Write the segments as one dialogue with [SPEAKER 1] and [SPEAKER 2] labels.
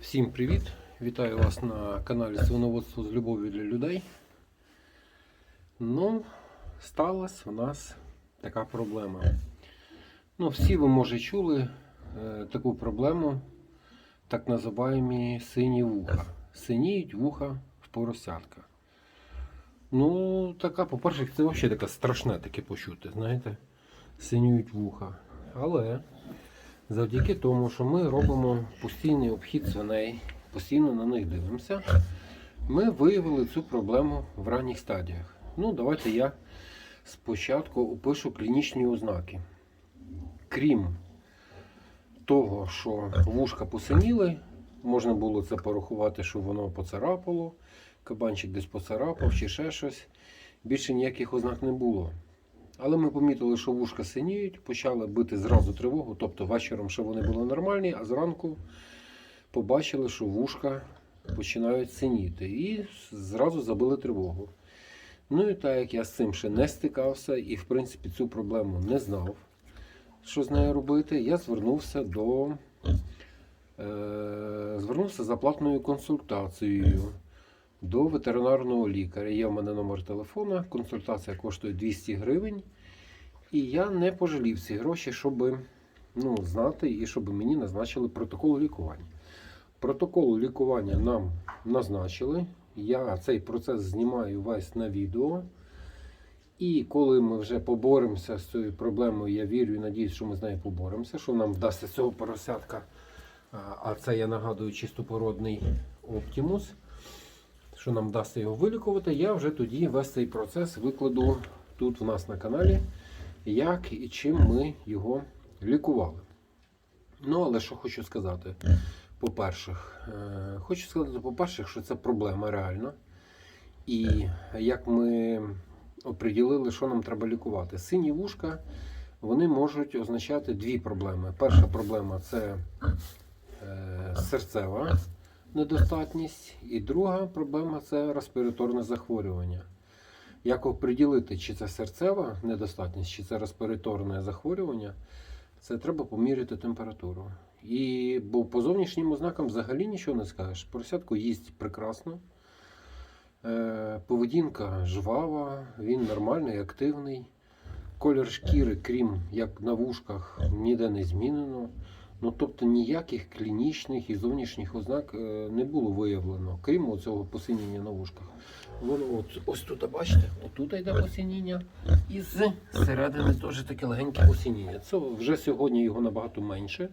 [SPEAKER 1] Всім привіт! Вітаю вас на каналі Свиноводство з любов'ю для людей. Ну, сталася у нас така проблема. Ну, всі ви, може, чули е, таку проблему, так називаємо сині вуха. Синіють вуха в поросятка. Ну, така, по-перше, це взагалі таке страшне таке почути, знаєте, синіють вуха. Але завдяки тому, що ми робимо постійний обхід свиней, постійно на них дивимося, ми виявили цю проблему в ранніх стадіях. Ну, давайте я спочатку опишу клінічні ознаки. Крім того, що вушка посиніли, можна було це порахувати, що воно поцарапало, кабанчик десь поцарапав чи ще щось. Більше ніяких ознак не було. Але ми помітили, що вушка синіють, почали бити зразу тривогу, тобто вечором ще вони були нормальні, а зранку побачили, що вушка починають синіти. І зразу забили тривогу. Ну і так як я з цим ще не стикався і, в принципі, цю проблему не знав, що з нею робити, я звернувся до е, звернувся за платною консультацією до ветеринарного лікаря. Є в мене номер телефона, консультація коштує 200 гривень. І я не пожалів ці гроші, щоб ну, знати і щоб мені назначили протокол лікування. Протокол лікування нам назначили. Я цей процес знімаю весь на відео. І коли ми вже поборемося з цією проблемою, я вірю і надіюсь, що ми з нею поборемося, що нам вдасться цього поросятка. А- це я нагадую чистопородний Оптимус що нам вдасться його вилікувати, я вже тоді весь цей процес викладу тут в нас на каналі, як і чим ми його лікували. Ну, але що хочу сказати, по-перше, хочу сказати, по-перше, що це проблема реальна. І як ми оприділили, що нам треба лікувати. Сині вушка вони можуть означати дві проблеми. Перша проблема це е, серцева недостатність. І друга проблема це респіраторне захворювання. Як оприділити, чи це серцева недостатність, чи це респіраторне захворювання, це треба поміряти температуру. І бо по зовнішнім ознакам взагалі нічого не скажеш. Поросятко їсть прекрасно. Е, Поведінка жвава, він нормальний, активний. Колір шкіри, крім як на вушках, ніде не змінено. Ну, тобто ніяких клінічних і зовнішніх ознак е, не було виявлено, крім цього посиніння на вушках. Воно от, ось тут, бачите, отут йде посиніння, і з середини теж таке легеньке посиніння. Це вже сьогодні його набагато менше,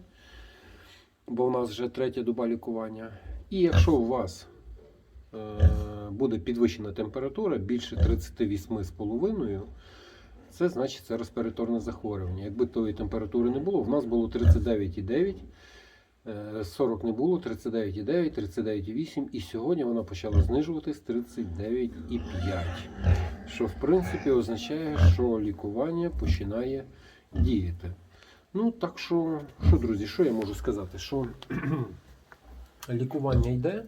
[SPEAKER 1] бо в нас вже третя доба лікування. І якщо у вас е, буде підвищена температура більше 38,5, це значить це респіраторне захворювання. Якби тої температури не було, в нас було 39,9, е, 40 не було, 39,9, 39,8 і сьогодні вона почала знижуватись 39,5. Що в принципі означає, що лікування починає діяти. Ну, так що, що, друзі, що я можу сказати? Що лікування йде.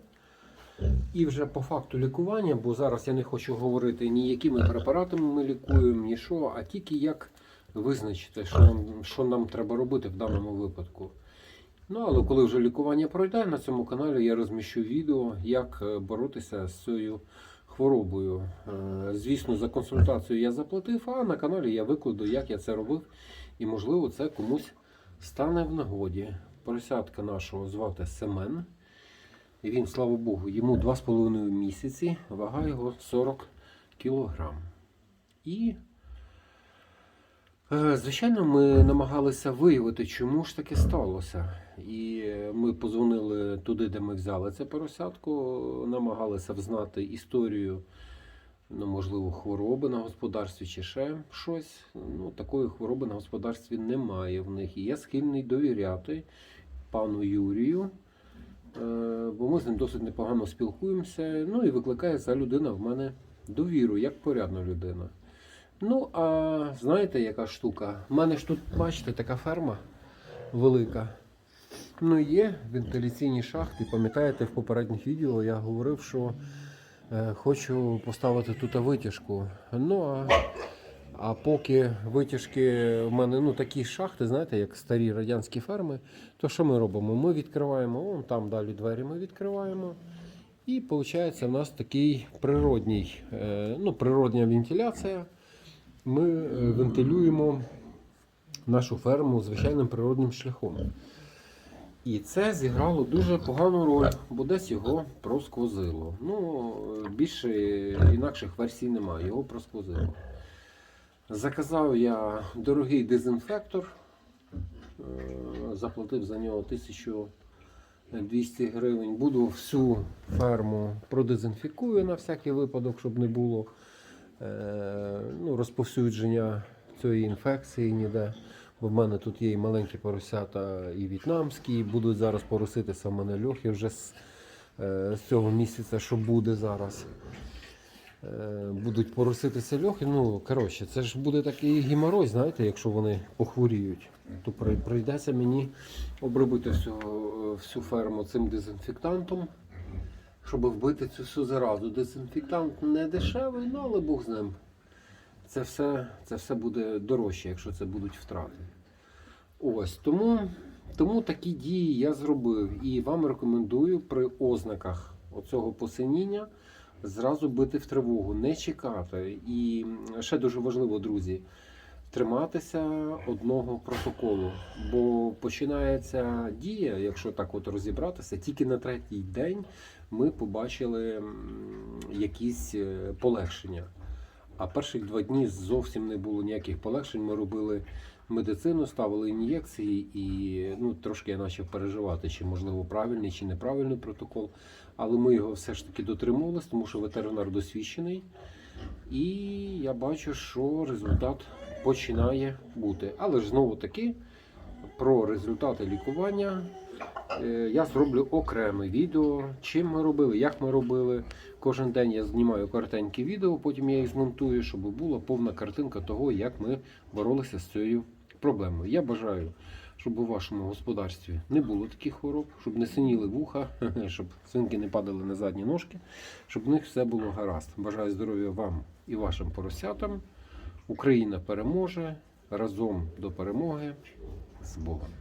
[SPEAKER 1] І вже по факту лікування, бо зараз я не хочу говорити ні якими препаратами ми лікуємо, ні що, а тільки як визначити, що нам, що нам треба робити в даному випадку. Ну, але коли вже лікування пройде, на цьому каналі я розміщу відео, як е, боротися з цією хворобою. Е, Звісно, за консультацію я заплатив, а на каналі я викладу, як я це робив. І, можливо, це комусь стане в нагоді. Поросятка нашого звати Семен. Він, слава Богу, йому 2,5 місяці, вага його 40 кілограм. І, е, звичайно, ми намагалися виявити, чому ж таке сталося. І е, ми позвонили туди, де ми взяли це поросятку, намагалися взнати історію, ну, можливо, хвороби на господарстві чи ще щось. Ну, такої хвороби на господарстві немає в них. І я схильний довіряти пану Юрію. Е, бо ми з ним досить непогано спілкуємося. Ну і викликає ця людина в мене довіру, як порядна людина. Ну, а знаєте, яка штука? У мене ж тут, бачите, така ферма велика. Ну, є вентиляційні шахти. Пам'ятаєте, в попередніх відео я говорив, що е, хочу поставити тут витяжку. Ну, а А поки витяжки в мене ну, такі шахти, знаєте, як старі радянські ферми, то що ми робимо? Ми відкриваємо, вон там далі двері ми відкриваємо. І виходить, у нас такий природній, е, ну, природня вентиляція. Ми е, вентилюємо нашу ферму звичайним природним шляхом. І це зіграло дуже погану роль, бо десь його просквозило. Ну, е, більше інакших версій немає, його просквозило. Заказав я дорогий дезінфектор, е, заплатив за нього 1200 гривень. Буду всю ферму продезінфікую на всякий випадок, щоб не було е, ну, розповсюдження цієї інфекції ніде. Бо в мене тут є і маленькі поросята, і в'єтнамські, і будуть зараз пороситися в мене льохи вже з, е, з цього місяця, що буде зараз. Е, будуть пороситися льохи. Ну, коротше, це ж буде такий геморрой, знаєте, якщо вони похворіють. То прийдеться мені обробити всю, всю ферму цим дезінфектантом, щоб вбити цю всю заразу. Дезінфектант не дешевий, ну але Бог з ним. Це все, це все буде дорожче, якщо це будуть втрати. Ось тому, тому такі дії я зробив. І вам рекомендую при ознаках оцього посиніння зразу бити в тривогу, не чекати. І ще дуже важливо, друзі, триматися одного протоколу. Бо починається дія, якщо так от розібратися, тільки на третій день ми побачили якісь е, полегшення. А перших два дні зовсім не було ніяких полегшень. Ми робили медицину, ставили ін'єкції, і ну, трошки я почав переживати, чи можливо правильний чи неправильний протокол. Але ми його все ж таки дотримувалися, тому що ветеринар досвідчений. І я бачу, що результат починає бути. Але ж знову таки про результати лікування е, я зроблю окреме відео, чим ми робили, як ми робили. Кожен день я знімаю коротенькі відео, потім я їх змонтую, щоб була повна картинка того, як ми боролися з цією проблемою. Я бажаю, щоб у вашому господарстві не було таких хвороб, щоб не синіли вуха, щоб свинки не падали на задні ножки, щоб в них все було гаразд. Бажаю здоров'я вам і вашим поросятам. Україна переможе разом до перемоги з Богом.